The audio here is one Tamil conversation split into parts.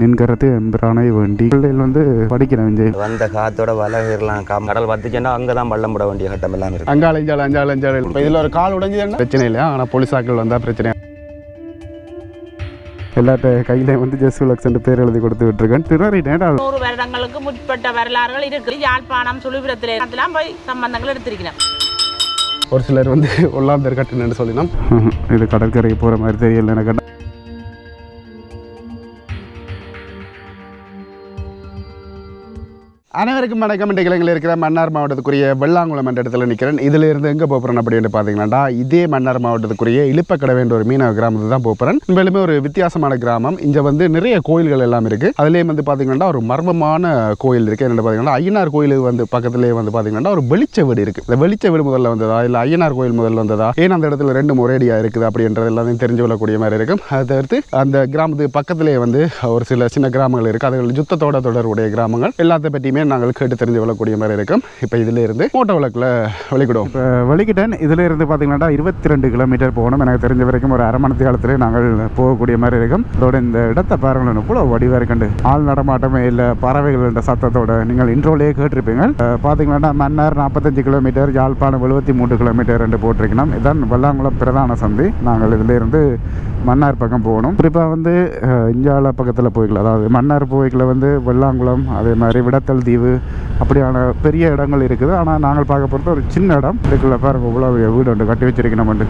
நின்கிறது எம்பிரானை வேண்டி பிள்ளைகள் வந்து படிக்கிறேன் விஜய் வந்த காத்தோட வலகிரலாம் கடல் பத்துச்சுன்னா அங்கே தான் பள்ளம் போட வேண்டிய கட்டம் எல்லாம் இருக்கு. அங்கால அஞ்சாள் அஞ்சாள் அஞ்சாள் இப்போ இதில் ஒரு கால் உடைஞ்சதுன்னா பிரச்சனை இல்லை ஆனால் போலீஸாக்கள் வந்தால் பிரச்சனை. எல்லாட்ட கையில வந்து ஜெஸ் விலக்ஸ் பேர் எழுதி கொடுத்து விட்டுருக்கேன். திணறிட்டேன் நூறு வருடங்களுக்கு முற்பட்ட வரலாறுகள் இருக்கு யாழ்ப்பாணம் சுழிபுரத்தில் எல்லாம் போய் சம்பந்தங்கள் எடுத்திருக்கிறேன். ஒரு சிலர் வந்து ஒல்லாந்தர் கட்டுன்னு சொல்லினோம். இது கடற்கரைக்கு போகிற மாதிரி தெரியல எனக்கு. அனைவருக்கும் வணக்கம். இன்றைக்கு இலங்கையில் இருக்கிற மன்னார் மாவட்டத்துக்குரிய வெள்ளாங்குளம் என்ற இடத்துல நிற்கிறேன் இதில் இருந்து எங்கே போகிறேன் அப்படின்னு பார்த்தீங்கன்னா இதே மன்னார் மாவட்டத்துக்குரிய இழுப்பக்கடை என்ற ஒரு மீனவ கிராமத்தை தான் போகிறேன் மேலுமே ஒரு வித்தியாசமான கிராமம். இங்கே வந்து நிறைய கோயில்கள் எல்லாம் இருக்குது அதுலேயும் வந்து பார்த்தீங்கன்னா ஒரு மர்மமான கோயில் இருக்குது என்னென்னு பார்த்தீங்கன்னா ஐயனார் கோயிலுக்கு வந்து பக்கத்துலேயே வந்து பார்த்தீங்கன்னா ஒரு வெளிச்ச வீடு இருக்குது இந்த வெளிச்ச வீடு முதல்ல வந்ததா இல்லை ஐயனார் கோயில் முதல்ல வந்ததா ஏன் அந்த இடத்துல ரெண்டு முறையடியாக இருக்குது அப்படின்றது எல்லாத்தையும் தெரிஞ்சு கொள்ளக்கூடிய மாதிரி இருக்கும். அதை தவிர்த்து அந்த கிராமத்துக்கு பக்கத்திலே வந்து ஒரு சில சின்ன கிராமங்கள் இருக்குது அதுகள் யுத்தத்தோட தொடர்புடைய கிராமங்கள். எல்லாத்த பற்றியுமே நாங்கள் கேட்டு தெரிஞ்சு விழக்கூடிய மாதிரி இருக்கும். இப்போ இதில் இருந்து மோட்டோ விளக்கில் வலிக்கிடுவோம் இப்போ வெளிக்கிட்டேன் இதில் இருந்து பார்த்தீங்கன்னா இருபத்தி ரெண்டு கிலோமீட்டர் போகணும் எனக்கு தெரிஞ்ச வரைக்கும் ஒரு அரை மணி காலத்திலே நாங்கள் போகக்கூடிய மாதிரி இருக்கும். அதோட இந்த இடத்தை பாருங்களேன் இவ்வளோ வடிவாக இருக்குண்டு. ஆள் நடமாட்டமே இல்லை பறவைகள் சத்தத்தோட நீங்கள் இன்ட்ரோலேயே கேட்டிருப்பீங்க. பார்த்தீங்கன்னா மன்னார் நாற்பத்தஞ்சு கிலோமீட்டர் யாழ்ப்பாணம் எழுபத்தி மூன்று கிலோமீட்டர் ரெண்டு போட்டிருக்கணும். இதான் வெள்ளாங்குளம் பிரதான சந்தி. நாங்கள் இதிலேருந்து மன்னார் பக்கம் போகணும். குறிப்பாக வந்து இஞ்சால இந்தியாவில் பக்கத்தில் போய்க்கலாம். அதாவது மன்னார் போய்க்கில் வந்து வெள்ளாங்குளம் அதே மாதிரி விடத்தல் தீவு அப்படியான பெரிய இடங்கள் இருக்குது. ஆனால் நாங்கள் பார்க்க போகிறது ஒரு சின்ன இடம். இதுக்குள்ள பாருங்க இவ்வளோ வீடு ஒன்று கட்டி வச்சிருக்கணும் உண்டு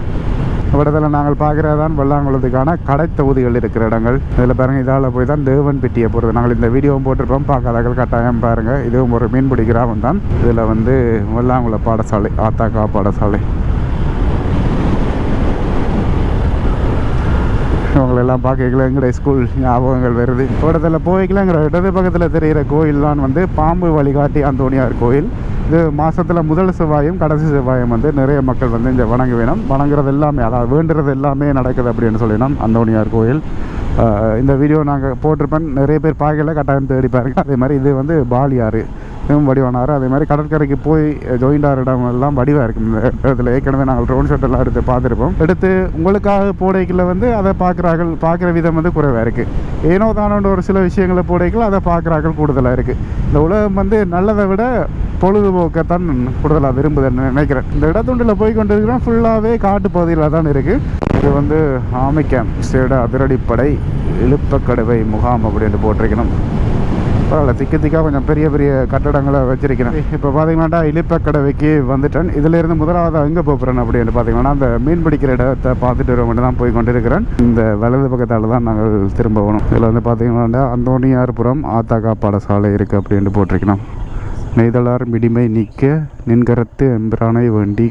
இடத்துல நாங்கள் பார்க்குறதான் வெள்ளாங்குளத்துக்கான கடை தொகுதிகள் இருக்கிற இடங்கள். இதில் பாருங்கள் இதால் போய் தான் தேவன் பெட்டியை போகிறது நாங்கள் இந்த வீடியோவும் போட்டிருப்போம். பார்க்காதவர்கள் கட்டாயம் பாருங்கள் இதுவும் ஒரு மீன்பிடி கிராமம் தான் இதில் வந்து வெள்ளாங்குள பாடசாலை ஆத்தாக்கா பாடசாலை. இவங்களெல்லாம் பார்க்கல எங்களுடைய ஸ்கூல் ஞாபகங்கள் வருது. இடத்துல போய்க்கலங்கிற இடது பக்கத்தில் தெரிகிற கோயில் தான் வந்து பாம்பு வழிகாட்டி அந்தோனியார் கோயில். இது மாதத்தில் முதல் செவ்வாயும் கடைசி செவ்வாயும் வந்து நிறைய மக்கள் வந்து இங்கே வணங்க வேணும். வணங்குறது எல்லாமே அதாவது வேண்டுறது எல்லாமே நடக்குது அப்படின்னு சொல்லினோம் அந்தோனியார் கோயில். இந்த வீடியோ நாங்கள் போட்டிருப்பேன். நிறைய பேர் பார்க்கல கட்டாயம் தேடி பாருங்கள் அதே மாதிரி இது வந்து பாலியாறு. இதுவும் வடிவானார். அதே மாதிரி கடற்கரைக்கு போய் ஜாயிண்ட் ஆகிற இடம் எல்லாம் வடிவாக இருக்கும் இந்த இடத்துல ஏற்கனவே நாங்கள் ட்ரோன் ஷாட் எல்லாம் எடுத்து பார்த்துருப்போம். எடுத்து உங்களுக்காக போடைக்கில் வந்து அதை பார்க்குறார்கள் பார்க்குற விதம் வந்து குறைவாக இருக்குது ஏனோ தானோன்ற ஒரு சில விஷயங்களை போடைக்கில் அதை பார்க்குறார்கள் கூடுதலாக இருக்குது இந்த உலகம் வந்து நல்லதை விட பொழுதுபோக்கத்தான் கூடுதலாக விரும்புதுன்னு நினைக்கிறேன். இந்த இடத்துண்டில் போய் கொண்டு இருக்கிறோம் ஃபுல்லாகவே காட்டு பகுதியில் தான் இருக்குது இது வந்து ஆமை கேம்ப் சேட அதிரடிப்படை இழுப்பக்கடுவை முகாம் அப்படின்னு போட்டிருக்கணும். பரவாயில்ல. திக்கு திக்காக கொஞ்சம் பெரிய பெரிய கட்டடங்களை வச்சிருக்கிறேன். இப்போ பார்த்தீங்கன்னா இலிப்பக்கடவைக்கு வந்துட்டேன். இதிலிருந்து முதலாவது எங்கே போகிறேன் அப்படின்னு பார்த்தீங்கன்னா அந்த மீன் பிடிக்கிற இடத்தை பார்த்துட்டு வர மட்டும் தான் போய் கொண்டிருக்கிறேன். இந்த வலது பக்கத்தால் தான் நாங்கள் திரும்ப போகணும். இதில் வந்து பார்த்தீங்கன்னா அந்தோணியார்புரம் ஆத்தாக்கா பாடசாலை இருக்குது அப்படின்ட்டு போட்டிருக்கணும் நெய்தலார் மிடிமை நீக்க நின்கரத்து எம்பிரானை வேண்டி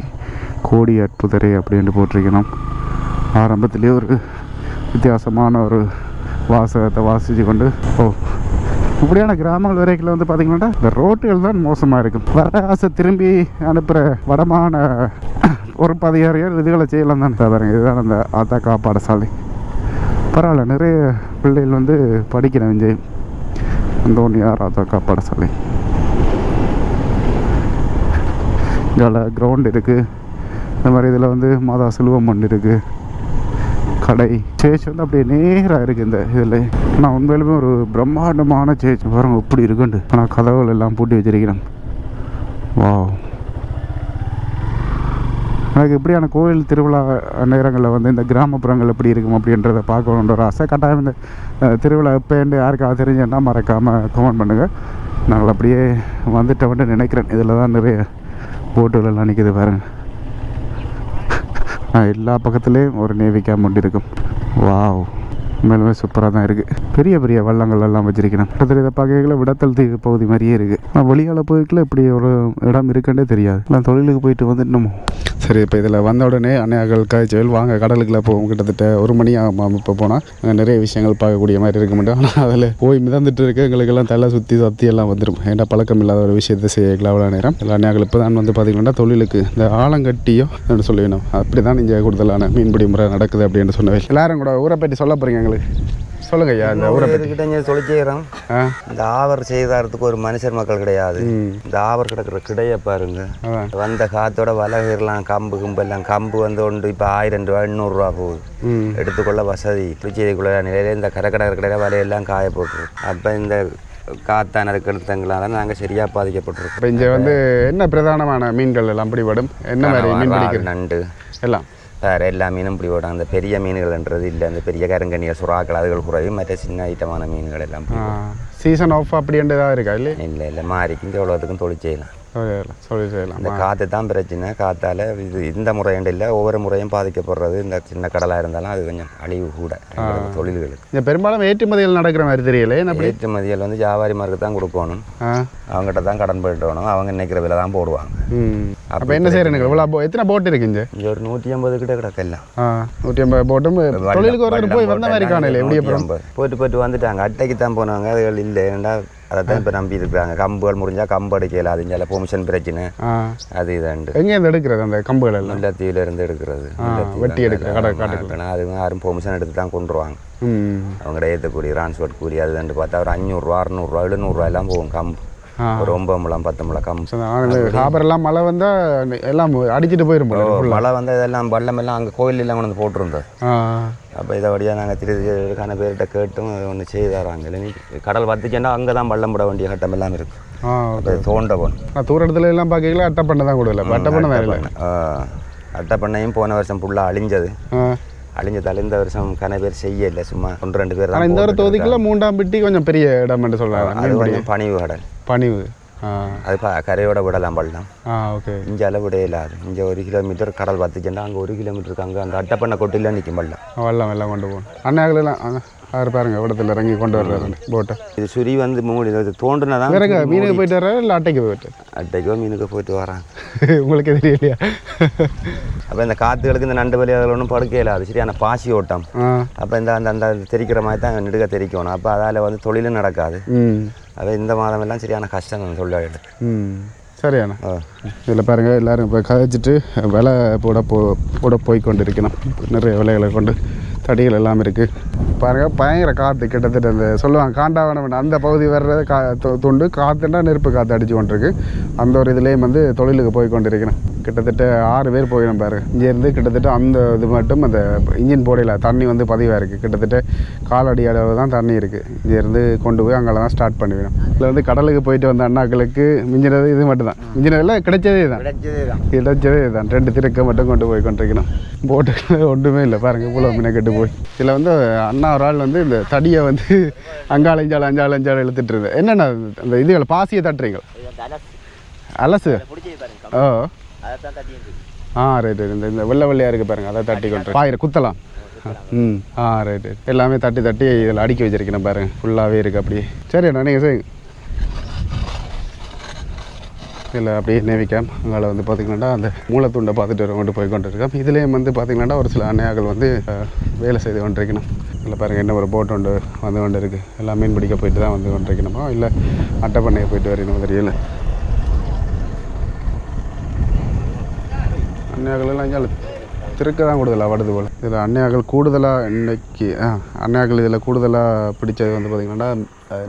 கோடி அற்புதரை அப்படின்ட்டு போட்டிருக்கணும் ஆரம்பத்திலே ஒரு வித்தியாசமான ஒரு வாசகத்தை வாசித்து கொண்டு ஓ இப்படியான கிராமங்கள் வரைக்கும் வந்து பார்த்தீங்கன்னா இந்த ரோட்டுகள் தான் மோசமாக இருக்கும். வர ஆசை திரும்பி அனுப்புகிற வடமான ஒரு பதிகாரியார் இதுகளை செய்யலாம் தான் பாருங்க இதுதான் அந்த ஆத்தாக்கா பாடசாலை. பரவாயில்ல நிறைய பிள்ளைகள் வந்து படிக்கிறேன் விஜய் அந்தோனியார் ஆத்தாக்கா பாடசாலை. இதில் கிரவுண்ட் இருக்குது இந்த மாதிரி இதில் வந்து மாதா சிலுவம் மண் இருக்குது கடை. சேச் வந்து அப்படியே நேராக இருக்குது இந்த இதில். நான் உண்மையிலுமே ஒரு பிரம்மாண்டமான சேச் பாருங்க இப்படி இருக்குண்டு நான் கதவுகள் எல்லாம் பூட்டி வச்சிருக்கிறேன். வா எனக்கு இப்படியான கோயில் திருவிழா நேரங்களில் வந்து இந்த கிராமப்புறங்கள் எப்படி இருக்கும் அப்படின்றத பார்க்கணுன்ற ஒரு ஆசை. கட்டாயம் இந்த திருவிழா எப்போண்டு யாருக்காவது தெரிஞ்சேன்னா மறக்காமல் கமெண்ட் பண்ணுங்கள் நாங்கள் அப்படியே வந்துட்டோம்னு நினைக்கிறேன். இதில் தான் நிறைய போட்டுகள் எல்லாம் நிற்கிது பாருங்கள் எல்லா பக்கத்துலேயும் ஒரு நேவி கேம்ப் ஒன்று இருக்கும். வாவ் உண்மையிலுமே சூப்பராக தான் இருக்குது பெரிய பெரிய வள்ளங்கள் எல்லாம் வச்சிருக்கணும். கிட்டத்தட்ட இதை பார்க்கல விடத்தல் தீவு பகுதி மாதிரியே இருக்குது ஆனால் வெளியால் போய்க்குள்ள இப்படி ஒரு இடம் இருக்குன்னே தெரியாது. நான் தொழிலுக்கு போயிட்டு வந்துட்டோமோ சரி இப்போ இதில் வந்த உடனே அன்னையாக்கள் காய்ச்சல் வாங்க கடலுக்குள்ள போவோம். கிட்டத்தட்ட ஒரு மணி ஆகும் இப்போ போனால் அங்கே நிறைய விஷயங்கள் பார்க்கக்கூடிய மாதிரி இருக்க மாட்டோம் ஆனால் அதில் போய் மிதந்துட்டு இருக்க. எங்களுக்கெல்லாம் தலை சுற்றி சத்தி எல்லாம் வந்துடும் ஏன்னா பழக்கம் இல்லாத ஒரு விஷயத்தை செய்யலாம் அவ்வளோ நேரம்? எல்லா அன்னையாக்கள் இப்போ தான் வந்து பார்த்திங்கன்னா தொழிலுக்கு இந்த ஆலங்கட்டியோ என்று சொல்லிடணும் அப்படி தான் இங்கே கூடுதலான மீன்பிடி முறை நடக்குது அப்படின்னு சொன்னவை எல்லாரும் கூட ஊரை பற்றி சொல்ல போகிறீங்க எங்களுக்கு. சொல்லுங்க ஐயா இந்த ஊரை கிட்ட சொல்லி செய்கிறோம் இந்த ஆவர் செய்தாரத்துக்கு ஒரு மனுஷர் மக்கள் கிடையாது. இந்த ஆவர் கிடக்கிற கிடையை பாருங்க. வந்த காத்தோட வலகிரலாம் கம்பு கும்பெல்லாம் கம்பு வந்து ஒன்று இப்போ ஆயிரம் ரூபா எண்ணூறுரூவா போகுது. எடுத்துக்கொள்ள வசதி. புதுச்சேரிக்குள்ள நிலையில இந்த கரக்கடை கடையில் வலையெல்லாம் காய போட்டுரும் அப்போ இந்த காத்தான இருக்கிறதுங்களால நாங்கள் சரியாக பாதிக்கப்பட்டிருக்கோம். இப்போ இங்கே வந்து என்ன பிரதானமான மீன்கள் எல்லாம் பிடிபடும்? என்ன மாதிரி மீன் பிடிக்கிறது? நண்டு. எல்லாம். வேறு எல்லா மீனும் இப்படி போடும் அந்த பெரிய மீன்கள்ன்றது இல்லை. அந்த பெரிய கருங்கண்ணிய சுறாக்கள் அதுகள் குறையும். மற்ற சின்ன ஐட்டமான மீன்கள் எல்லாம் சீசன் ஆஃப் அப்படின்றதாக இருக்கா இல்லை? இல்லை இல்லை. மாறிக்கும் எவ்வளோத்துக்கும் தொழில் செய்யலாம். இந்த காற்று தான் பிரச்சனை. காத்தால இது இந்த முறையண்டு இல்லை. ஒவ்வொரு முறையும் பாதிக்கப்படுறது இந்த சின்ன கடலாக இருந்தாலும் அது கொஞ்சம் அழிவு கூட. தொழில்களுக்கு. இங்கே பெரும்பாலும் ஏற்றுமதிகள் நடக்கிற மாதிரி தெரியல. ஏற்றுமதிகள் வந்து வியாபாரிமாருக்கு தான் கொடுக்கணும். அவங்ககிட்ட தான் கடன் போயிட்டணும் அவங்க நினைக்கிற விலை தான் போடுவாங்க அப்போ என்ன செய்கிறீங்க இவ்வளோ போ எத்தனை போட் இருக்கு இங்கே? ஒரு நூற்றி ஐம்பது கிட்ட கிடக்கெல்லாம் ஆ நூற்றி ஐம்பது போட்டும் தொழிலுக்கு ஒரு போய் வந்த மாதிரி காணல எப்படி அப்புறம் போயிட்டு போயிட்டு வந்துட்டாங்க. அட்டைக்கு தான் போனாங்க. அதுகள் இல்லை. ஏன்டா அதை தான் இப்போ நம்பி இருக்கிறாங்க கம்புகள் கம்பு அடிக்கல அது இங்கே பொமிஷன் பிரச்சனை. அது இதாண்டு. எங்கேருந்து எடுக்கிறது அந்த கம்புகள் எல்லாம்? முல்லைத்தீவுல இருந்து எடுக்கிறது. வெட்டி எடுக்கிற கடை காட்டுக்குள்ள. ஆனால் அது யாரும் பொமிஷன் எடுத்து தான் கொண்டு வருவாங்க. ம். அவங்க ஏற்றக்கூடிய டிரான்ஸ்போர்ட் கூலி அது பார்த்தா ஒரு அஞ்சூறுரூவா அறநூறுவா எழுநூறுவா எல்லாம் போகும் கம்பு. ஒரு ஒன்பது முழம் பத்து முழம் கம்பு சரி, ஆனா இந்த ஹாபர் எல்லாம் மழை வந்தால் எல்லாம் அடிச்சிட்டு போயிடும் ஆ. மழை வந்து இதெல்லாம் வெள்ளம் எல்லாம் அங்கே கோயில் எல்லாம் கொண்டு வந்து போட்டிருந்தோம். அப்போ இதை வழியாக நாங்கள் திருச்சிக்கான பேர்கிட்ட கேட்டும் ஒன்று செய்து தராங்க இல்லை கடல் வத்துச்சேன்னா அங்கே தான் பள்ளம் போட வேண்டிய கட்டம் எல்லாம் இருக்கு. அது தோண்ட போகணும் தூர இடத்துல எல்லாம் பார்க்கல அட்டை பண்ண தான் கொடுக்கல? இப்போ அட்டை பண்ண தான் இல்லை. அட்டை பண்ணையும் போன வருஷம் ஃபுல்லாக அழிஞ்சது. அழிஞ்சதால இந்த வருஷம் கன பேர் செய்யல சும்மா ஒன்று ரெண்டு பேர் தான் இந்த ஒரு தொகுதிக்குள்ள மூன்றாம் பெட்டி கொஞ்சம் பெரிய இடம் என்று. சொல்கிறாங்க அது கொஞ்சம் பணிவு கடல் பணிவு. அது கரையோட விடலாம் பள்ளம். ஆ ஓகே. இங்கே அளவு இல்லாது இங்கே ஒரு கிலோமீட்டர் கடல் பார்த்துச்சுன்னா அங்கே ஒரு கிலோமீட்டருக்கு அங்கே அந்த அட்டை பண்ண கொட்டில நிற்கும் பள்ளம். வெள்ளம் வெள்ளம் கொண்டு போகணும். அண்ணாங்களெல்லாம் அவர் பாருங்க இடத்துல இறங்கி கொண்டு வர்றாரு. போட்டை. இது சுரி வந்து மூடி இது தோண்டுனதான் வேறங்க மீனுக்கு போயிட்டு வர்றாரு இல்லை அட்டைக்கு போயிட்டு? அட்டைக்கோ மீனுக்கோ போயிட்டு வராங்க. உங்களுக்கு தெரியலையா? அப்போ இந்த காற்றுகளுக்கு இந்த நண்டு வலி அதில் ஒன்றும் படுக்க இல்லாது சரியான பாசி ஓட்டம். அப்போ இந்த அந்த அந்த தெரிக்கிற மாதிரி தான் நெடுக தெரிக்கணும். அப்போ அதால் வந்து தொழிலும் நடக்காது. அப்போ இந்த மாதம் எல்லாம் சரியான கஷ்டம் தான் தொழிலாளிகள் ம் சரியாண்ணா. இதில் பாருங்கள் எல்லாரும் இப்போ கதைச்சிட்டு விலை போட போ போட போய் கொண்டு இருக்கணும் நிறைய விலைகளை கொண்டு தடிகள் எல்லாம் இருக்குது பாருங்கள் பயங்கர காற்று கிட்டத்தட்ட இந்த சொல்லுவாங்க காண்டாவனம் அந்த பகுதி வர்றது கா துண்டு காற்றுன்னா நெருப்பு காற்று அடித்து கொண்டிருக்கு. அந்த ஒரு இதுலேயும் வந்து தொழிலுக்கு போய் கொண்டு இருக்கணும் கிட்டத்தட்ட ஆறு பேர் போயிடும் பாரு. இங்கேருந்து கிட்டத்தட்ட அந்த இது மட்டும் அந்த இன்ஜின் போடையில் தண்ணி வந்து பதிவாக இருக்குது கிட்டத்தட்ட காலடி அளவு தான் தண்ணி இருக்குது இங்கேருந்து கொண்டு போய் அங்கே தான் ஸ்டார்ட் பண்ணிவிடும் இதில் வந்து கடலுக்கு போயிட்டு வந்த அண்ணாக்களுக்கு மிஞ்சினது இது மட்டும் தான் மிஞ்சினதில் கிடைச்சதே தான் கிடைச்சதே இதுதான். ரெண்டு திருக்க மட்டும் கொண்டு போய் கொண்டிருக்கணும். போட்டுக்கு ஒன்றுமே இல்லை. பாருங்க இவ்வளோ மினக்கெட்டு போய். இதில் வந்து அண்ணா ஒரு ஆள் வந்து இந்த தடியை வந்து அங்கால அஞ்சாள் அஞ்சாள் அஞ்சாள் இழுத்துட்டு என்னென்ன அந்த இதுகளை பாசியை தட்டுறீங்க? அலசு. ஓ. ஆ ரைட் ரைட் இந்த இந்த வெள்ளை வெள்ளையாக இருக்குது பாருங்க அதை தட்டி கொண்டு பாயிர குத்தலாம். ம். ஆ ரைட் ரைட் எல்லாமே தட்டி தட்டி இதில் அடுக்கி வச்சிருக்கேன் பாருங்க. ஃபுல்லாகவே இருக்குது அப்படியே. சரி அண்ணா நீங்கள் செய்யுங்க. இதில் அப்படியே நேவிக்காம் அங்கால வந்து பார்த்திங்கன்னா அந்த மூலத்துண்டை பார்த்துட்டு கொண்டு போய் கொண்டு இருக்கோம் இதுலேயும் வந்து பார்த்திங்கன்னா ஒரு சில அன்னையாக்கள் வந்து வேலை செய்து கொண்டிருக்கணும். இதில் பாருங்கள் என்ன ஒரு போட் ஒன்று வந்து கொண்டு இருக்குது எல்லாம் மீன் பிடிக்க போயிட்டு தான் வந்து கொண்டிருக்கணுமோ? இல்லை அட்டை பண்ணையை போயிட்டு வரணும் தெரியல அன்னையாக்கள் எல்லாம் இங்கே திருக்க தான் கூடுதலாக வருது போல். இதில் அன்னையாக்கள் கூடுதலாக இன்னைக்கு அன்னையாக்கள் இதில் கூடுதலாக பிடிச்சது வந்து பார்த்திங்கன்னா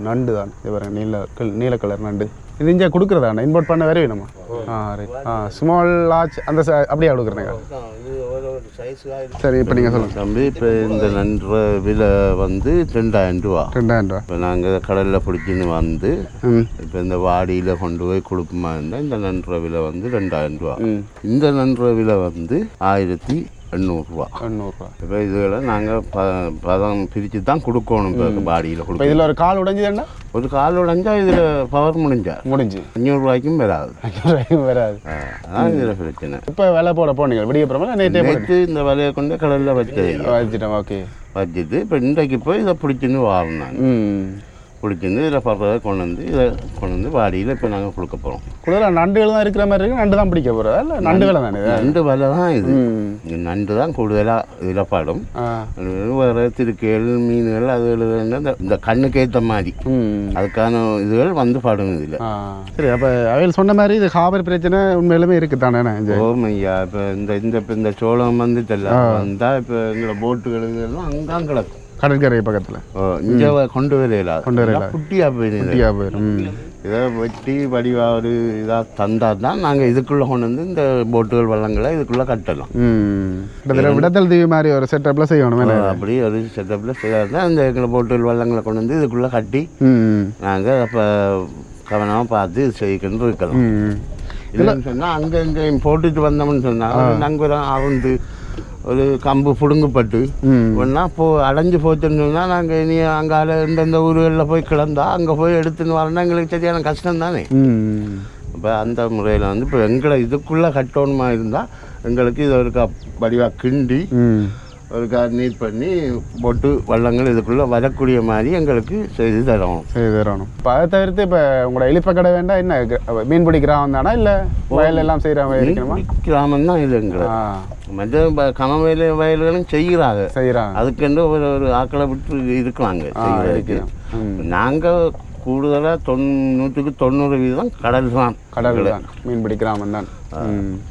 நண்டு தான். இது பாருங்கள் நீல கல் நீல கலர் நண்டு. இது இங்கே கொடுக்குறதாண்ணா இம்போர்ட் பண்ண வேற வேணுமா? ஆ ரைட் ஆ ஸ்மால் லார்ஜ் அந்த ச- அப்படியே கொடுக்குறேங்க? சரி இப்போ நீங்கள் சொல்லுங்கள் தம்பி இப்போ இந்த நன்ற விலை வந்து ரெண்டாயிரம் ரூபா. ரெண்டாயிரம் ரூபா. இப்போ நாங்கள் கடலில் பிடிச்சின்னு வந்து இப்போ இந்த வாடியில் கொண்டு போய் கொடுக்குமா இருந்தால் இந்த நன்ற விலை வந்து ரெண்டாயிரம் ரூபா. இந்த நன்ற விலை வந்து ஆயிரத்தி எண்ணூறுரூவா. எண்ணூறுரூவா. இப்போ இதுகளை நாங்கள் ப பதம் பிரித்து தான் கொடுக்கணும் இப்போ பாடியில் கொடுக்கணும் இதில் ஒரு கால் உடைஞ்சதுன்னா ஒரு கால் உடைஞ்சா இதில் பவர் முடிஞ்சா. முடிஞ்சு. அஞ்சூறுரூவாய்க்கும் வராது. ஐநூறுரூவாயும் வராது. அதான் இதில் பிரச்சனை. இப்போ விலை போட போனீங்க. விடிய அப்புறமா நேற்றே நேற்று இந்த விலையை கொண்டு கடலில் வச்சது வச்சுட்டோம் ஓகே. வச்சுட்டு இப்போ இன்றைக்கு போய் இதை பிடிச்சின்னு வாரினாங்க ம். பிடிச்சிருந்து இதில் படுறதை கொண்டு வந்து இதை கொண்டு வந்து வாடியில் இப்போ நாங்கள் கொடுக்க போகிறோம் கூடுதலாக நண்டுகள் தான் இருக்கிற மாதிரி இருக்கு. நண்டு தான் பிடிக்க போகிறதா இல்லை நண்டு வேலை தானே நண்டு விலை தான் இது. நண்டு தான் கூடுதலாக இதில் படும். வேறு திருக்கைகள் மீன்கள் அதுகள் இந்த- இந்த கண்ணுக்கு ஏற்ற மாதிரி. அதுக்கான இதுகள் வந்து படும் இதில். சரி அப்போ அவையில் சொன்ன மாதிரி இது ஹாபர் பிரச்சனை உண்மையிலுமே இருக்குது தானே ஓமையா இப்போ இந்த இந்த இப்போ இந்த சோளம் வந்து வந்தால் இப்போ எங்களை போட்டுகள் இதெல்லாம் அங்கதான் கிடக்கும். கடற்கரை பக்கத்தில். இங்கே கொண்டு வரையில கொண்டு வரல. குட்டியாக போயிடுது. குட்டியா போயிடும். இதை வெட்டி வடிவாக ஒரு இதாக தந்தால் தான் நாங்கள் இதுக்குள்ளே கொண்டு வந்து இந்த போட்டுகள் வள்ளங்களை இதுக்குள்ளே கட்டலாம் கிட்டத்தட்ட விடத்தல் தீவி மாதிரி ஒரு செட்டப்பில் செய்யணும் அப்படி ஒரு செட்டப்பில் செய்யாது தான் இந்த எங்களை போட்டுகள் வள்ளங்களை கொண்டு வந்து இதுக்குள்ளே கட்டி நாங்கள் அப்போ கவனமாக பார்த்து செய்யணும்னு இருக்கலாம் இல்லைன்னு சொன்னால் அங்கே இங்கேயும் போட்டுட்டு வந்தோம்னு சொன்னால் நங்குரம் அவுந்து ஒரு கம்பு புடுங்கப்பட்டு ஒன்றா போ அடைஞ்சு போச்சுன்னு சொன்னால் நாங்கள் இனி அங்கால இந்தந்த ஊர்களில் போய் கிடந்தா அங்கே போய் எடுத்துன்னு வரணும். எங்களுக்கு சரியான கஷ்டம் தானே இப்போ அந்த முறையில் வந்து இப்போ எங்களை இதுக்குள்ளே கட்டணுமா இருந்தால் எங்களுக்கு இது ஒரு வடிவாக கிண்டி ஒரு நீட் பண்ணி போட்டு வள்ளங்கள் இதுக்குள்ளே வரக்கூடிய மாதிரி எங்களுக்கு செய்து தரணும். சரி தரணும். இப்போ அதை தவிர்த்து இப்போ உங்களோட இழிப்ப கடை வேண்டாம் என்ன? க- மீன்பிடி கிராமம் தானா? இல்லை வயல் எல்லாம் செய்கிறாங்க இருக்கணுமா? கிராமம் தான் இது எங்களை ஆ. மற்ற ப- கம வயல் வயல்களும் செய்கிறாங்க. செய்கிறாங்க அதுக்கென்று ஒரு ஒரு ஆக்களை விட்டு இருக்கிறாங்க நாங்கள் கூடுதலாக தொண்ணூ நூற்றுக்கு தொண்ணூறு வீதம் கடல் தான். கடல் தான். மீன்பிடி கிராமம் தான்.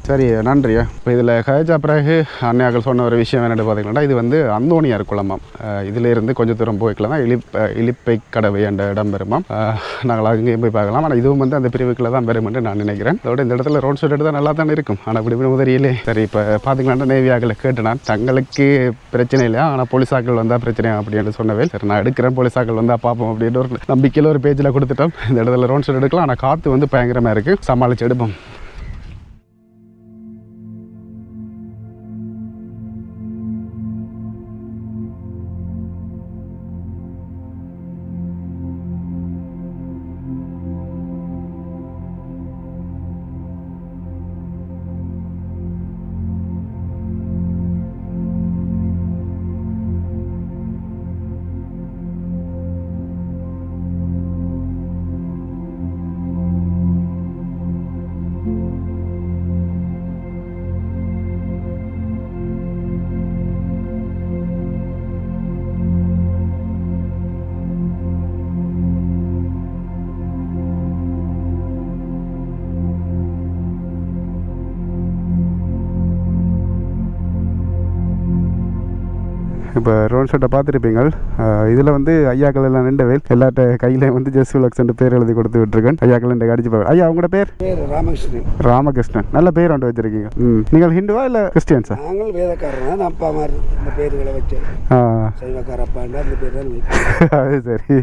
சரி நன்றியா. இப்போ இதில் கழிச்ச பிறகு அன்னையாக்கள் சொன்ன ஒரு விஷயம் என்னென்னு பார்த்தீங்கன்னா இது வந்து அந்தோணியார் குளமாம். இதிலிருந்து கொஞ்சம் தூரம் போய்க்கலாம் தான் இலிப் இலிப்பை கடவை என்ற இடம் பெறுமாம் நாங்கள் அங்கேயும் போய் பார்க்கலாம். ஆனால் இதுவும் வந்து அந்த பிரிவுக்குள்ள தான் பெறும் என்று நான் நினைக்கிறேன். அதோட இந்த இடத்துல ரோட் சைடு தான் நல்லா தானே இருக்கும். ஆனால் இப்படி முதலியிலே சரி இப்போ பார்த்தீங்கன்னா நேவியாக்களை கேட்டுனா தங்களுக்கு பிரச்சனை இல்லையா? ஆனால் போலீஸாக்கள் வந்தால் பிரச்சனை அப்படின்னு சொன்னவே சரி நான் எடுக்கிறேன் போலீஸாக்கள் வந்தால் பார்ப்போம் அப்படின்னு ஒரு நம்பிக்கையில் ஒரு பேஜில் கொடுத்துட்டோம். இந்த இடத்துல ரோட் சைடு எடுக்கலாம். ஆனால் காற்று வந்து பயங்கரமாக இருக்குது சமாளித்து எடுப்போம். இப்போ ரோட் ஷோட்டை பார்த்துருப்பீங்க இதில் வந்து ஐயாக்கள் எல்லாம் நின்றவேல் எல்லாட்ட கையில வந்து ஜெஸ் விலக்ஸ் பேர் எழுதி கொடுத்து விட்டுருக்கேன். ஐயாக்கள் இந்த கடிச்சு போவேன் ஐயா உங்களோட பேர்? ராமகிருஷ்ணன். ராமகிருஷ்ணன். நல்ல பேர் ஒன்று வச்சிருக்கீங்க. ம். நீங்கள் ஹிந்துவா இல்லை கிறிஸ்டியன்ஸா? நாங்கள் வேதக்காரர். தான் அப்பா மாதிரி இந்த பேர்களை வச்சு அது சரி.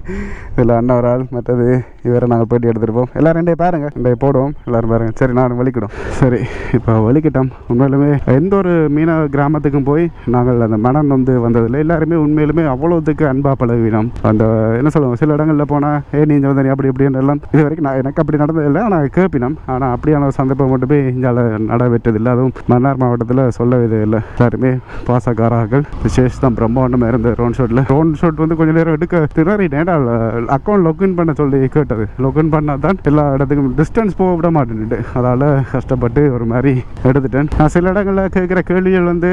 இதில் அண்ணன் ஒரு ஆள் மற்றது இவரை நாங்கள் பேட்டி எடுத்துருப்போம். எல்லாரும் ரெண்டே பாருங்க. ரெண்டே போடுவோம். எல்லாரும் பாருங்க. சரி நான் வலிக்கிடும். சரி இப்போ வலிக்கிட்டோம். உண்மையிலுமே எந்த ஒரு மீனவ கிராமத்துக்கும் போய் நாங்கள் அந்த மனம் வந்து இல்லை எல்லாருமே உண்மையிலுமே அவ்வளோத்துக்கு அன்பாக பழகினோம். அந்த என்ன சொல்லுவோம் சில இடங்களில் போனால் ஏ நீ இங்கே வந்து அப்படி இப்படின்னு எல்லாம் இது வரைக்கும் நான் எனக்கு அப்படி நடந்ததில்லை ஆனால் கேட்பினோம் ஆனால் அப்படியான சந்தர்ப்பம் மட்டும் போய் இங்கே நடைபெற்றதில்லை. அதுவும் மன்னார் மாவட்டத்தில் சொல்லவே இல்லை எல்லாருமே பாசக்காரர்கள். விசேஷ் தான் பிரம்மாண்டமாக இருந்த ரோன் ஷோட்டில் ரோன் ஷோட் வந்து கொஞ்சம் நேரம் எடுக்க திணறிட்டேன் அக்கௌண்ட் லொக்இன் பண்ண சொல்லி கேட்டது. லொக்கின் பண்ணால் தான் எல்லா இடத்துக்கும் டிஸ்டன்ஸ் போக விட மாட்டேன்ட்டு அதால் கஷ்டப்பட்டு ஒரு மாதிரி எடுத்துட்டேன். நான் சில இடங்களில் கேட்குற கேள்விகள் வந்து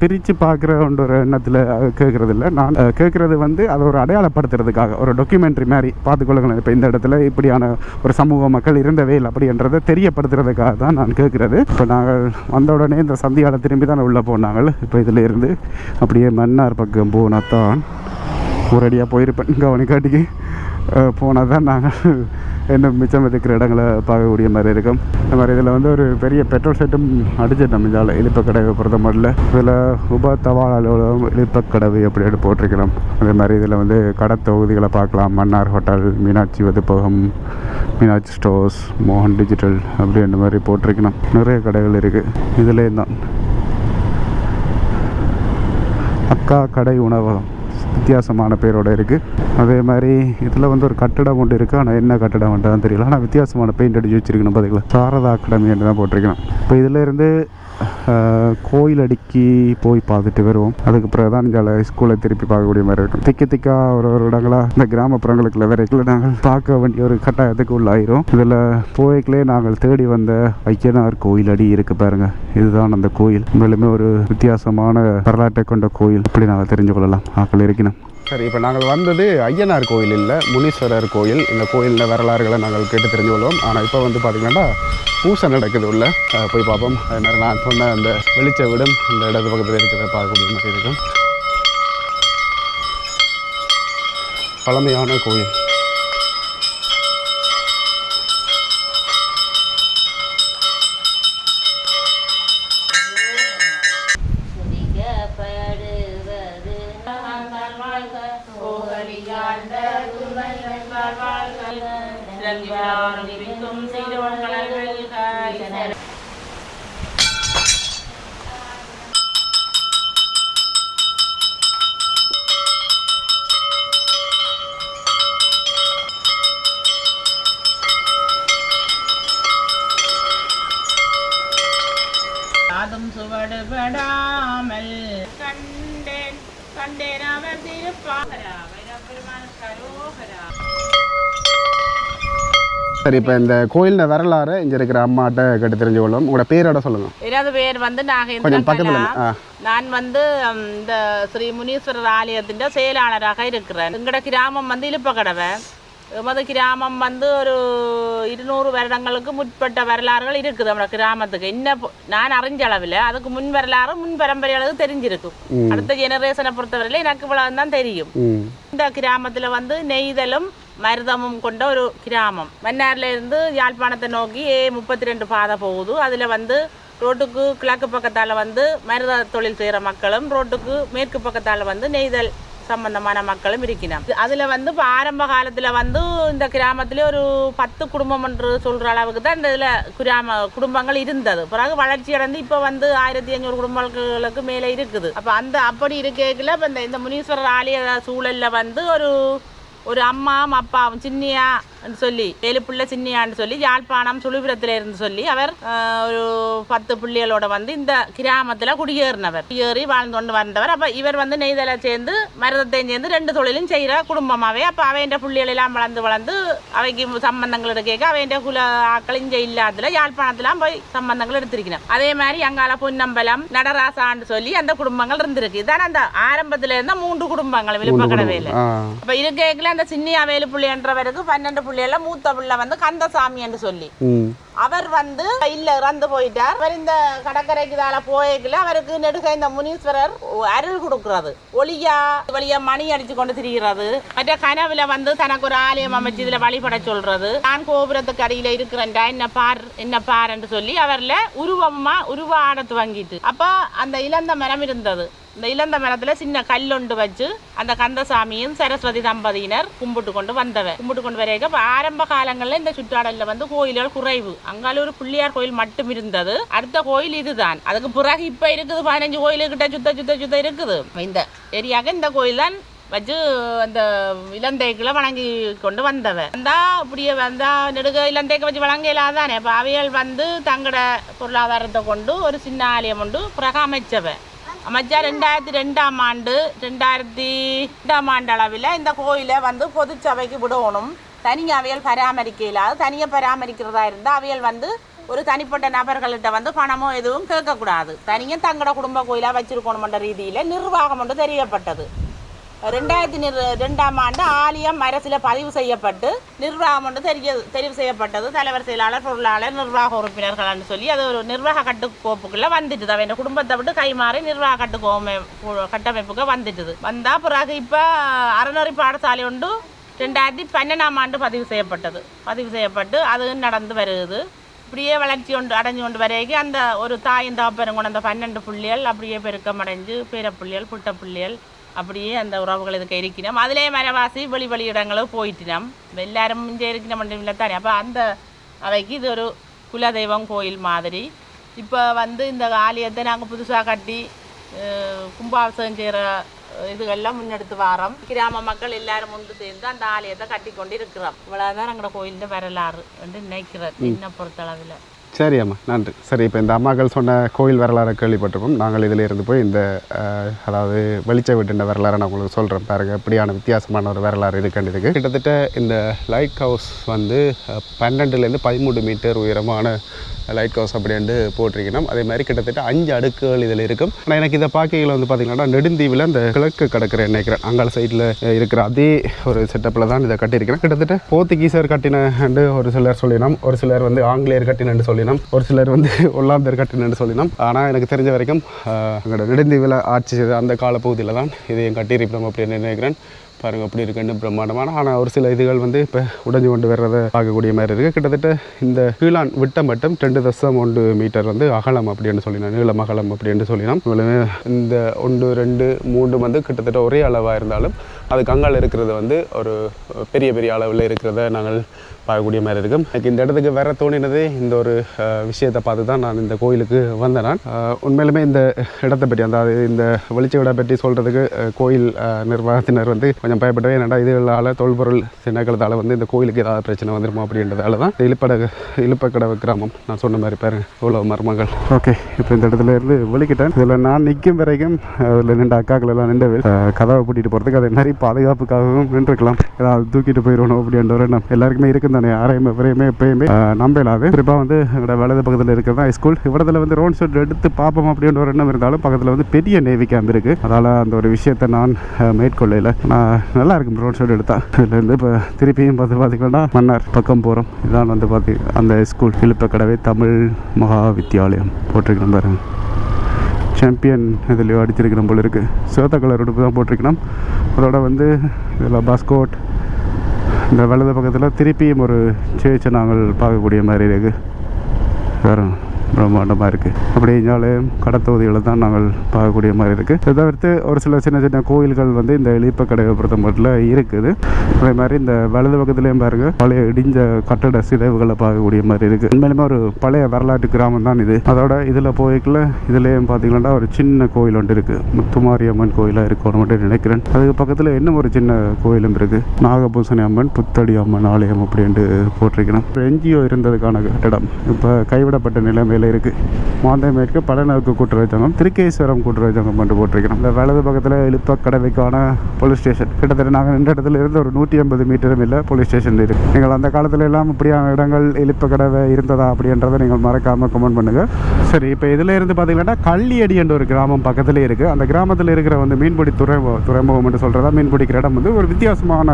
பிரித்து பார்க்குற ஒரு எண்ணத்தில் கேட்குறது இல்லை நான் கேட்குறது வந்து அதை ஒரு அடையாளப்படுத்துறதுக்காக ஒரு டாக்குமெண்ட்ரி மாதிரி பார்த்துக்கொள்ளுங்களேன். இப்போ இந்த இடத்துல இப்படியான ஒரு சமூக மக்கள் இருந்தவே இல்லை அப்படின்றத தெரியப்படுத்துறதுக்காக தான் நான் கேட்குறது இப்போ நாங்கள் வந்த உடனே இந்த சந்தியால் திரும்பி தான் உள்ளே போனாங்க. இப்போ இதில் இருந்து அப்படியே மன்னார் பக்கம் போனால் தான் ஒரடியாக போயிருப்பேன். கவனிக்காட்டிக்கு. போனால் தான் நாங்கள் இன்னும் மிச்சம் இருக்கிற இடங்களை பார்க்கக்கூடிய மாதிரி இருக்கும். இந்த மாதிரி இதில் வந்து ஒரு பெரிய பெட்ரோல் செட்டும் அடிச்சிட்டோம் இதால் இழிப்பக்கடவை பொறுத்த மட்டும் இதில் உப தபால் அலுவலகம் இழிப்பக்கடவை அப்படின்னு போட்டிருக்கிறோம். அதே மாதிரி இதில் வந்து கடை தொகுதிகளை பார்க்கலாம். மன்னார் ஹோட்டல் மீனாட்சி வதுப்பகம் மீனாட்சி ஸ்டோர்ஸ் மோகன் டிஜிட்டல் அப்படி அந்த மாதிரி போட்டிருக்கணும் நிறைய கடைகள் இருக்குது இதுலேயும் தான். அக்கா கடை உணவகம். வித்தியாசமான பேரோடு இருக்குது அதே மாதிரி இதில் வந்து ஒரு கட்டடம் ஒன்று இருக்குது ஆனால் என்ன கட்டடம் தான் தெரியல. ஆனால் வித்தியாசமான பெயிண்ட் அடிச்சு வச்சிருக்கணும் பார்த்தீங்களா சாரதா அகாடமி என்று தான் போட்டிருக்கணும் இப்போ இதில் இருந்து கோயில் அடிக்கி போய் பார்த்துட்டு வருவோம். அதுக்கு பிறகு தான் இங்கே ஸ்கூலை திருப்பி பார்க்கக்கூடிய மாதிரி இருக்கும். திக்க திக்கா ஒரு ஒரு இடங்களாக இந்த கிராமப்புறங்களுக்கு வரைக்கும் நாங்கள் பார்க்க வேண்டிய ஒரு கட்டாயத்துக்கு உள்ளாயிரும். இதில் போய்க்குள்ளே நாங்கள் தேடி வந்த ஐக்கியனார் கோயில் அடி இருக்கு பாருங்க. இதுதான் அந்த கோயில். மேலுமே ஒரு வித்தியாசமான வரலாற்றை கொண்ட கோயில். இப்படி நாங்கள் தெரிஞ்சு கொள்ளலாம். ஆக்கள் இருக்கணும். சரி இப்போ நாங்கள் வந்தது ஐயனார் கோயில் இல்லை முனீஸ்வரர் கோயில். இந்த கோயிலில் வரலாறுகளை நாங்கள் கேட்டு தெரிஞ்சு கொள்வோம் ஆனால் இப்போ வந்து பார்த்திங்கன்னா பூசை நடக்குது உள்ள. போய் பார்ப்போம். அது மாதிரி நான் சொன்ன அந்த வெளிச்ச விடும் இந்த இடது பக்கத்தில் இருக்கிறத பார்க்கக்கூடிய மாதிரி இருக்கும். பழமையான கோயில். செய்தவன் கலர்கள் சரி இப்போ இந்த கோயிலில் வரலாறு இங்கே இருக்கிற அம்மாட்ட கேட்டு தெரிஞ்சு கொள்ளும் உங்களோட பேரோட சொல்லுங்கள் எனது பேர் வந்து கொஞ்சம் நாகேந்திரன் பக்கத்தில் கலா. ஆ. நான் வந்து இந்த ஸ்ரீ முனீஸ்வரர் ஆலயத்தின் செயலாளராக இருக்கிறேன். எங்களோட கிராமம் வந்து இலுப்பக்கடவை எமது கிராமம் வந்து ஒரு இருநூறு வருடங்களுக்கு முற்பட்ட வரலாறுகள் இருக்குது நம்ம கிராமத்துக்கு. இன்ன பொ- நான் அறிஞ்ச அளவில் அதுக்கு முன் வரலாறு முன் பரம்பரை அளவு தெரிஞ்சிருக்கும் அடுத்த ஜெனரேஷனை பொறுத்தவரையில எனக்கு இவ்வளவு தான் தெரியும் இந்த கிராமத்தில் வந்து நெய்தலும் மருதமும் கொண்ட ஒரு கிராமம். மன்னார்லேருந்து யாழ்ப்பாணத்தை நோக்கி ஏ முப்பத்தி ரெண்டு பாதை போகுது. அதில் வந்து ரோட்டுக்கு கிழக்கு பக்கத்தால் வந்து மருத தொழில் செய்கிற மக்களும் ரோட்டுக்கு மேற்கு பக்கத்தால் வந்து நெய்தல் சம்பந்தமான மக்களும் இருக்கணும் அதில் வந்து இப்போ ஆரம்ப காலத்தில் வந்து இந்த கிராமத்திலே ஒரு பத்து குடும்பம் என்று சொல்கிற அளவுக்கு தான் இந்த இதில் கிராம குடும்பங்கள் இருந்தது. பிறகு வளர்ச்சி அடைந்து இப்போ வந்து ஆயிரத்தி ஐநூறு குடும்பங்களுக்கு மேலே இருக்குது. அப்போ அந்த அப்படி இருக்கையில் இப்போ இந்த இந்த முனீஸ்வரர் ஆலய சூழலில் வந்து ஒரு ஒரு அம்மாவும் அப்பாவும் சின்னியான்னு சொல்லி ஏழு பிள்ளை சின்னியான்னு சொல்லி யாழ்ப்பாணம் சுழிபுரத்தில் இருந்து சொல்லி அவர் ஒரு பத்து பிள்ளைகளோட வந்து இந்த கிராமத்தில் குடியேறினவர். குடியேறி வாழ்ந்து கொண்டு வந்தவர். அப்போ இவர் வந்து நெய்தலை சேர்ந்து மருதத்தையும் சேர்ந்து ரெண்டு தொழிலும் செய்கிற குடும்பமாகவே அப்போ அவைன்ற பிள்ளைகள் எல்லாம் வளர்ந்து வளர்ந்து அவைக்கு சம்பந்தங்கள் எடுக்க அவைன்ற குல ஆக்கள் இங்கே இல்லாததுல யாழ்ப்பாணத்துலாம் போய் சம்பந்தங்கள் எடுத்திருக்கணும் அதே மாதிரி அங்கால பொன்னம்பலம் நடராசான்னு சொல்லி அந்த குடும்பங்கள் இருந்திருக்கு. இதான அந்த ஆரம்பத்துல இருந்த மூன்று குடும்பங்கள் ஆ. அப்ப இருக்கைக்குள்ள அந்த சின்னியா வேலு பிள்ளைன்றவருக்கு பன்னெண்டு பிள்ளைகள மூத்த பிள்ளை வந்து கந்தசாமி என்று சொல்லி. அவர் வந்து இல்ல இறந்து போயிட்டார். அவர் இந்த கடற்கரைக்கு தால போய்க்குள்ள அவருக்கு நெடுக இந்த முனீஸ்வரர் அருள் கொடுக்கிறது. ஒளியா வழியா மணி அடிச்சு கொண்டு திரிகிறது. மற்ற கனவுல வந்து தனக்கு ஒரு ஆலயம் அமைச்சு இதுல வழிபட சொல்றது. நான் கோபுரத்துக்கு அடியில இருக்கிறேன்டா என்ன பார் என்ன பாருன்னு சொல்லி அவர்ல உருவமா உருவ ஆடத்து வாங்கிட்டு அப்ப அந்த இழந்த மரம் இருந்தது. இந்த இளந்த மரத்துல சின்ன கல்லொண்டு வச்சு அந்த கந்தசாமியும் சரஸ்வதி தம்பதியினர் கும்பிட்டு கொண்டு வந்தவ கும்பிட்டு கொண்டு வரைக்க இப்போ ஆரம்ப காலங்களில் இந்த சுற்றாடலில் வந்து கோயில்கள் குறைவு. அங்கால ஒரு பிள்ளையார் கோயில் மட்டும் இருந்தது. அடுத்த கோயில் இதுதான். அதுக்கு பிறகு இப்போ இருக்குது பதினஞ்சு கோயில் கிட்ட சுத்த சுத்த சுத்த இருக்குது. இந்த ஏரியாக்கு இந்த கோயில் தான் வச்சு அந்த இளந்தைக்குள்ள வணங்கி கொண்டு வந்தவன் வந்தா இப்படியே வந்தா நெடுக இளந்தைக்கு வச்சு வழங்க இல்லாதானே இப்போ அவைகள் வந்து தங்களோட பொருளாதாரத்தை கொண்டு ஒரு சின்ன ஆலயம் கொண்டு பிறகு அமைச்சவ அமைச்சா ரெண்டாயிரத்தி ரெண்டாம் ஆண்டு ரெண்டாயிரத்தி ரெண்டாம் ஆண்டு அளவில் இந்த கோயிலை வந்து பொதுச்சபைக்கு விடணும். தனி அவையல் பராமரிக்க அது தனியாக பராமரிக்கிறதா இருந்தால் அவையல் வந்து ஒரு தனிப்பட்ட நபர்கள்ட்ட வந்து பணமோ எதுவும் கேட்கக்கூடாது. தனியாக தங்களோட குடும்ப கோயிலாக வச்சிருக்கணுமென்ற ரீதியில் நிர்வாகம் ஒன்று தெரியப்பட்டது. ரெண்டாயிரத்தி ரெண்டாம் ஆண்டு ஆலயம் அரசில் பதிவு செய்யப்பட்டு நிர்வாகம் ஒன்று தெரிய தெரிவு செய்யப்பட்டது. தலைவர் செயலாளர் பொருளாளர் நிர்வாக உறுப்பினர்கள்னு சொல்லி அது ஒரு நிர்வாக கட்டுக்கோப்புக்குள்ளே வந்துட்டுது. அவன் குடும்பத்தை விட்டு கைமாறி நிர்வாக கட்டுக்கோமை கட்டமைப்புக்கு வந்துட்டுது. வந்தா பிறகு இப்போ அறநெறி பாடசாலை ஒன்று ரெண்டாயிரத்தி பன்னெண்டாம் ஆண்டு பதிவு செய்யப்பட்டது. பதிவு செய்யப்பட்டு அது நடந்து வருது. இப்படியே வளர்ச்சி கொண்டு அடைஞ்சு கொண்டு வரைக்கும் அந்த ஒரு தாயும் தாப்பரும் கொண்டு அந்த பன்னெண்டு புள்ளிகள் அப்படியே பெருக்கம் அடைஞ்சு பேர புள்ளிகள் புட்ட புள்ளிகள் அப்படியே அந்த உறவுகள் இதுக்கு இருக்கணும் அதிலே மரவாசி வெளி வெளி இடங்களும் போயிட்டினோம். எல்லாரும் இங்கே இருக்கணும் இல்லை தானே அப்போ அந்த அவைக்கு இது ஒரு குலதெய்வம் கோயில் மாதிரி. இப்போ வந்து இந்த ஆலயத்தை நாங்கள் புதுசாக கட்டி கும்பாபிஷேகம் செய்கிற இதுகள்லாம் முன்னெடுத்து வாரோம். கிராம மக்கள் எல்லாரும் ஒன்று சேர்ந்து அந்த ஆலயத்தை கட்டி கொண்டு இருக்கிறோம் இவ்வளோதான் எங்களோட கோயிலின் வரலாறு என்று நினைக்கிறேன் என்னை பொறுத்தளவில். சரி அம்மா நன்றி. சரி இப்போ இந்த அம்மாக்கள் சொன்ன கோயில் வரலாறை கேள்விப்பட்டிருக்கோம். நாங்கள் இதில் இருந்து போய் இந்த அதாவது வெளிச்ச வீட்டுன்ற வரலாறை நான் உங்களுக்கு சொல்கிறேன் பாருங்க. எப்படியான வித்தியாசமான ஒரு வரலாறு இருக்குன்னு கிட்டத்தட்ட இந்த லைட் ஹவுஸ் வந்து பன்னெண்டுலேருந்து பதிமூணு மீட்டர் உயரமான லைட் ஹவுஸ் அப்படின்ட்டு போட்டிருக்கணும் அதே மாதிரி கிட்டத்தட்ட அஞ்சு அடுக்குகள் இதில் இருக்கும். ஆனால் எனக்கு இதை பார்க்கையில் வந்து பார்த்தீங்கன்னா நெடுந்தீவில் அந்த கிழக்கு கடற்கரை நினைக்கிறேன். அங்கால சைடில் இருக்கிற அதே ஒரு செட்டப்பில் தான் இதை கட்டியிருக்கிறேன். கிட்டத்தட்ட போர்த்துகீசர் கட்டினு ஒரு சிலர் சொல்லினோம். ஒரு சிலர் வந்து ஆங்கிலேயர் கட்டினு சொல்லினோம். ஒரு சிலர் வந்து ஒல்லாந்தர் கட்டினு சொல்லினோம். ஆனால் எனக்கு தெரிஞ்ச வரைக்கும் அங்கே எங்களோட நெடுந்தீவில் ஆட்சி செய்த அந்த காலப்பகுதியில் தான் இதையும் கட்டியிருப்போம் அப்படின்னு நினைக்கிறேன். பாருங்க அப்படி இருக்குன்னு பிரம்மாண்டமான. ஆனால் ஒரு சில இதுகள் வந்து இப்போ உடைஞ்சு கொண்டு வர்றதை பார்க்கக்கூடிய மாதிரி இருக்குது கிட்டத்தட்ட இந்த கீழான் விட்டம் மட்டும் ரெண்டு தசம் ஒன்று மீட்டர் வந்து அகலம் அப்படின்னு சொல்லினோம் நீளம் அகலம் அப்படின்னு சொல்லினோம் இந்த ஒன்று ரெண்டு மூன்று வந்து கிட்டத்தட்ட ஒரே அளவாக இருந்தாலும் அதுக்கு கங்கால் இருக்கிறது வந்து ஒரு பெரிய பெரிய அளவில் இருக்கிறத நாங்கள் பார்க்கக்கூடிய மாதிரி இருக்கும். எனக்கு இந்த இடத்துக்கு வர தோணினதே இந்த ஒரு விஷயத்தை பார்த்து தான் நான் இந்த கோயிலுக்கு வந்தேன் நான். உண்மையிலுமே இந்த இடத்தை பற்றி அந்த அது இந்த வெளிச்ச விட பற்றி சொல்கிறதுக்கு கோயில் நிர்வாகத்தினர் வந்து கொஞ்சம் பயப்படவே என்னடா இதுகளால் தொல்பொருள் சின்னக்கிறதால வந்து இந்த கோயிலுக்கு ஏதாவது பிரச்சனை வந்துருமோ அப்படின்றதால தான் இழுப்பட இழுப்பக்கடவு கிராமம். நான் சொன்ன மாதிரி பாருங்க இவ்வளோ மர்மங்கள். ஓகே இப்போ இந்த இடத்துல இருந்து வெளிக்கிட்டேன். இதில் நான் நிற்கும் வரைக்கும் அதில் நின்று அக்காக்கள் எல்லாம் நின்று கதவை பூட்டிட்டு போகிறதுக்கு அதே மாதிரி பாதுகாப்புக்காகவும் நின்றுக்கலாம் ஏதாவது தூக்கிட்டு போயிடணும் அப்படின்ற ஒரு எண்ணம். எல்லாருக்குமே இருக்கும் தானே. யாரையுமே எவரையுமே எப்பயுமே நம்பலாது. நம்ப குறிப்பாக வந்து எங்களோட வலது பக்கத்தில் இருக்கிறது தான் ஸ்கூல் இவ்விடத்தில் வந்து ரோட் ஷோட் எடுத்து பார்ப்போம் அப்படின்ற ஒரு எண்ணம் இருந்தாலும் பக்கத்தில் வந்து பெரிய நேவி கேம்ப் இருக்குது அதனால் அந்த ஒரு விஷயத்தை நான் மேற்கொள்ளையில் நான் நல்லா இருக்கும் ரோட் ஷோட் எடுத்தா. இதுலேருந்து இப்போ திருப்பியும் பார்த்து பார்த்திங்கன்னா மன்னார் பக்கம் போகிறோம் இதான் வந்து பார்த்தி அந்த ஸ்கூல் இழுப்பக்கடவை தமிழ் மகா வித்தியாலயம் போட்டிருக்கேன் பாருங்க. சாம்பியன் இதுலையோ அடிச்சிருக்கணும் போல இருக்குது சிவத்த கலர் உடுப்பு தான் போட்டிருக்கணும். அதோட வந்து இதில் பாஸ்கோட் இந்த வலது பக்கத்தில் திருப்பியும் ஒரு சேர்ச்சை நாங்கள் பார்க்கக்கூடிய மாதிரி இருக்குது வேறு பிரம்மாண்டமாக இருக்குது அப்படியே இஞ்சாலையும் கடத்தொகுதிகளை தான் நாங்கள் பார்க்கக்கூடிய மாதிரி இருக்குது இதை தவிர்த்து ஒரு சில சின்ன சின்ன கோயில்கள் வந்து இந்த எலிப்பக்கடையை பொறுத்த மட்டும் இருக்குது. அதே மாதிரி இந்த வலது பக்கத்துலேயும் பாருங்கள் பழைய இடிஞ்ச கட்டட சிதைவுகளை பார்க்கக்கூடிய மாதிரி இருக்குது உண்மையிலுமே ஒரு பழைய வரலாற்று கிராமம் தான் இது. அதோட இதில் போய்க்குள்ள இதுலேயும் பார்த்தீங்கன்னா ஒரு சின்ன கோயில் ஒன்று இருக்குது முத்துமாரியம்மன் கோயிலாக இருக்கணும்னு மட்டும் நினைக்கிறேன். அதுக்கு பக்கத்தில் இன்னும் ஒரு சின்ன கோயிலும் இருக்குது நாகபூசணி அம்மன் புத்தடி அம்மன் ஆலயம் அப்படின்ட்டு போட்டிருக்கணும் என்ஜிஓ இருந்ததுக்கான கட்டடம். இப்போ கைவிடப்பட்ட நிலைமை நிலைமையில் இருக்குது மாந்தமேற்கு பழநோக்கு கூட்டுறவு திருக்கேஸ்வரம் கூட்டுறவு சங்கம் மட்டும் போட்டிருக்கணும் இந்த வலது பக்கத்தில் இழுப்ப கடவைக்கான போலீஸ் ஸ்டேஷன் கிட்டத்தட்ட நாங்கள் நின்ற இடத்துல இருந்து ஒரு நூற்றி ஐம்பது மீட்டரும் இல்லை போலீஸ் ஸ்டேஷன் இருக்குது நீங்கள் அந்த காலத்துல எல்லாம் இப்படியான இடங்கள் இழுப்ப கடவை இருந்ததா அப்படின்றத நீங்கள் மறக்காமல் கமெண்ட் பண்ணுங்கள் சரி இப்போ இதில் இருந்து பார்த்தீங்கன்னா கள்ளியடி என்ற ஒரு கிராமம் பக்கத்துலேயே இருக்குது அந்த கிராமத்தில் இருக்கிற வந்து மீன்பிடி துறைமுகம் துறைமுகம் என்று சொல்கிறதா மீன் பிடிக்கிற இடம் வந்து ஒரு வித்தியாசமான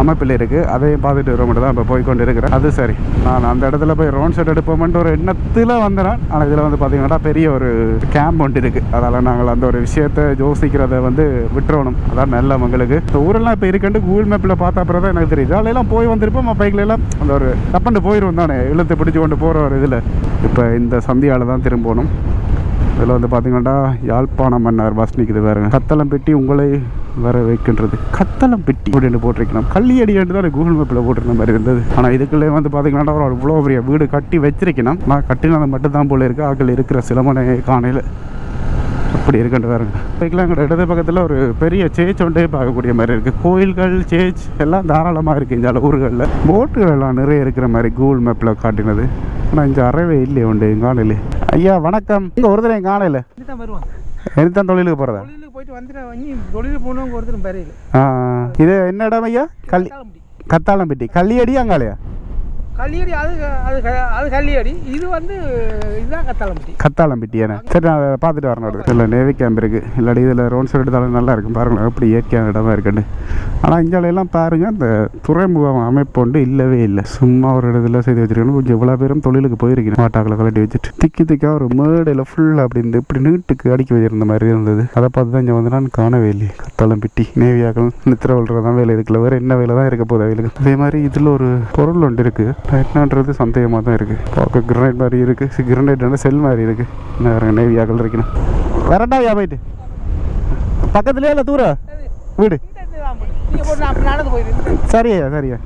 அமைப்பில் இருக்குது அதையும் பார்த்துட்டு வர மட்டும் தான் இப்போ போய்கொண்டு இருக்கிறேன் அது சரி. நான் அந்த இடத்துல போய் ரோன் செட் எடுப்போம்ன்ற ஒரு எண்ணத்தில் வந்தேன். ஆனால் இதில் வந்து பார்த்தீங்கன்னா பெரிய ஒரு கேம்ப் ஒன்று இருக்குது அதனால் நாங்கள் அந்த ஒரு விஷயத்தை யோசிக்கிறத வந்து விட்டுறணும். அதான் நல்ல மங்களுக்கு. இந்த ஊரெல்லாம் இப்போ இருக்குன்னு கூகுள் மேப்பில் பார்த்தா அப்புறம் தான் எனக்கு தெரியுது. அதெல்லாம் போய் வந்திருப்போம். பைக்கில் எல்லாம் அந்த ஒரு தப்பண்டு போயிடும் தானே. இழுத்து பிடிச்சி கொண்டு போகிற ஒரு இதில். இப்போ இந்த சந்தியால் தான் திரும்பணும். இதில் வந்து பார்த்தீங்கன்னா யாழ்ப்பாண மன்னர் பஸ் நிற்குது பாருங்க. கத்தளம் பெட்டி உங்களை வர வைக்கின்றது கத்தளம் பெட்டி அப்படின்னு போட்டிருக்கலாம் கள்ளியடி தான் கூகுள் மேப்பில் போட்டிருந்த மாதிரி இருந்தது. ஆனால் இதுக்குள்ளே வந்து பார்த்தீங்கன்னா ஒரு இவ்வளோ பெரிய வீடு கட்டி வச்சிருக்கணும். நான் கட்டினது மட்டும் தான் போல இருக்குது ஆக்கள் இருக்கிற சிலமனை காணையில் அப்படி இருக்குன்ட்டு பாருங்க. பைக்கில் எங்களோட இடது பக்கத்தில் ஒரு பெரிய சேச் ஒன்றே பார்க்கக்கூடிய மாதிரி இருக்குது கோயில்கள் சேச் எல்லாம் தாராளமாக இருக்குது இந்த ஊர்களில். போட்டுகள் எல்லாம் நிறைய இருக்கிற மாதிரி கூகுள் மேப்பில் காட்டினது. ஆனால் இங்கே அறவே இல்லையே உண்டு என் காணையில். ஐயா வணக்கம். இங்கே ஒரு தடவை என் காணையில் தான் வருவான் எனக்கு தொழிலுக்கு போகிறதா தொழிலுக்கு போயிட்டு வந்துட்டு தொழிலுக்கு போனவங்க ஒருத்தரும் பெறையில் ஆ இது என்ன இடம் ஐயா? கள்ளி கத்தாளம்பட்டி. கள்ளியடி அங்காளையா? கல்லியடி அது அது அது கல்லியடி இது வந்து இதுதான் கத்தாளம்பட்டி கத்தாளம்பட்டி ஏன்னா சரி நான் அதை பார்த்துட்டு வரணும் இதில் நேவி கேம்ப் இருக்குது இல்லாட்டி இதில் ரோன் சைடு எடுத்தாலும் நல்லா இருக்கும். பாருங்களேன் எப்படி இயற்கையான இடமா இருக்குன்னு. ஆனால் இஞ்சாலையெல்லாம் பாருங்கள் இந்த துறைமுகம் அமைப்பு ஒன்று இல்லவே இல்லை. சும்மா ஒரு இடத்துல செய்து வச்சிருக்கணும். கொஞ்சம் இவ்வளோ பேரும் தொழிலுக்கு போயிருக்கணும். மாட்டாக்களை கலட்டி வச்சுட்டு. திக்கி திக்கா ஒரு மேடையில் ஃபுல்லாக அப்படி இந்த இப்படி நீட்டுக்கு அடுக்கி வச்சிருந்த மாதிரி இருந்தது. அதை பார்த்து தான் இங்கே வந்து நான் காணவே இல்லையே. கத்தாளம்பட்டி நேவியாக்கள் நித்திர தான் வேலை. இருக்குல்ல வேறு என்ன வேலை தான் இருக்க போகுது அவங்களுக்கு? அதே மாதிரி இதில் ஒரு பொருள் ஒன்று இருக்குது என்னன்றது சந்தேகமாக தான் இருக்குது பார்க்க கிரனைட் மாதிரி இருக்குது கிரனைட் செல் மாதிரி இருக்குது வேறு நேவியாக்கள் இருக்கணும் வரண்டாவியா போயிட்டு? பக்கத்துலேயே இல்லை தூரம் வீடு. சரியா சரியா.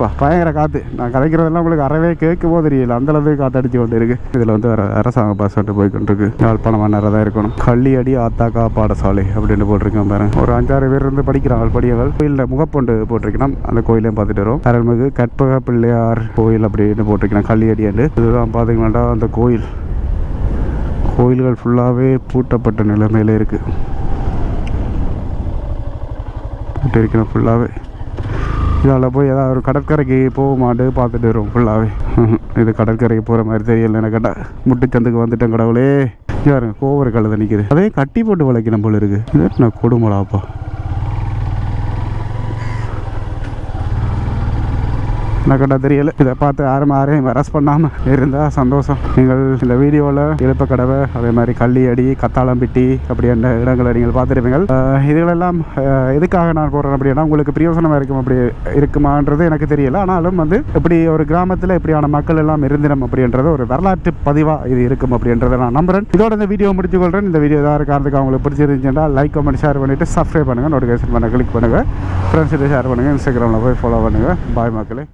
இப்போ பயங்கர காற்று நான் கதைக்கிறதெல்லாம் உங்களுக்கு அறவே கேட்கும் போது தெரியல. அந்த காற்று கொண்டு இருக்குது இதில் வந்து வர அரசாங்க பஸ் வந்து போய் கொண்டிருக்கு. யாழ்ப்பாணம் மன்னராக தான் இருக்கணும். கள்ளியடி ஆத்தாக்கா பாடசாலை அப்படின்னு போட்டிருக்கேன் பாருங்க ஒரு அஞ்சாறு பேர் இருந்து படிக்கிறாங்க படியவர்கள் கோயிலில் முகப்பொண்டு போட்டிருக்கணும். அந்த கோயிலையும் பார்த்துட்டு வரும். அருள்மிகு கற்பக பிள்ளையார் கோயில் அப்படின்னு போட்டிருக்கணும். கள்ளியடி இதுதான் பார்த்தீங்கன்னா அந்த கோயில். கோயில்கள் ஃபுல்லாகவே பூட்டப்பட்ட நிலைமையில இருக்குது பூட்டி ஃபுல்லாகவே இதால் போய் ஏதாவது ஒரு கடற்கரைக்கு போக மாட்டு பார்த்துட்டு வரும் ஃபுல்லாகவே இது கடற்கரைக்கு போகிற மாதிரி தெரியல எனக்கு கேட்டால் முட்டுச்சந்துக்கு வந்துட்டேன் கடவுளே. யாருங்க கோவர கழுத நிற்கிது அதே கட்டி போட்டு வளைக்கணும் போல இருக்குது நான் கொடுமலாப்பா எனக்கிட்ட தெரியல. இதை பார்த்து யாரும் யாரையும் அரெஸ்ட் பண்ணாமல் இருந்தால் சந்தோஷம். நீங்கள் இந்த வீடியோவில் இழுப்பக்கடவை அதே மாதிரி கள்ளியடி கத்தாளம்பிட்டி அப்படின்ற இடங்களை நீங்கள் பார்த்துருப்பீங்க இதுகளெல்லாம் எதுக்காக நான் போடுறேன் அப்படின்னா உங்களுக்கு பிரயோசனமாக இருக்கும் அப்படி இருக்குமான்றது எனக்கு தெரியல. ஆனாலும் வந்து இப்படி ஒரு கிராமத்தில் இப்படியான மக்கள் எல்லாம் இருந்தினம் அப்படின்றது ஒரு வரலாற்று பதிவாக இது இருக்கும் அப்படின்றத நான் நம்புறேன். இதோட இந்த வீடியோ முடிச்சு கொள்றேன் இந்த வீடியோ ஏதாவது காரணத்துக்கு அவங்களுக்கு பிடிச்சிருந்துச்சுன்னா லைக் கமெண்ட் ஷேர் பண்ணிவிட்டு சப்ஸ்கிரைப் பண்ணுங்கள் நோட்டிஃபிகேஷன் பண்ண கிளிக் பண்ணுங்கள் ஃப்ரெண்ட்ஸ்கிட்ட ஷேர் பண்ணுங்கள் இன்ஸ்டாகிராமில் போய் ஃபாலோ பண்ணுங்கள் பாய் மக்களே.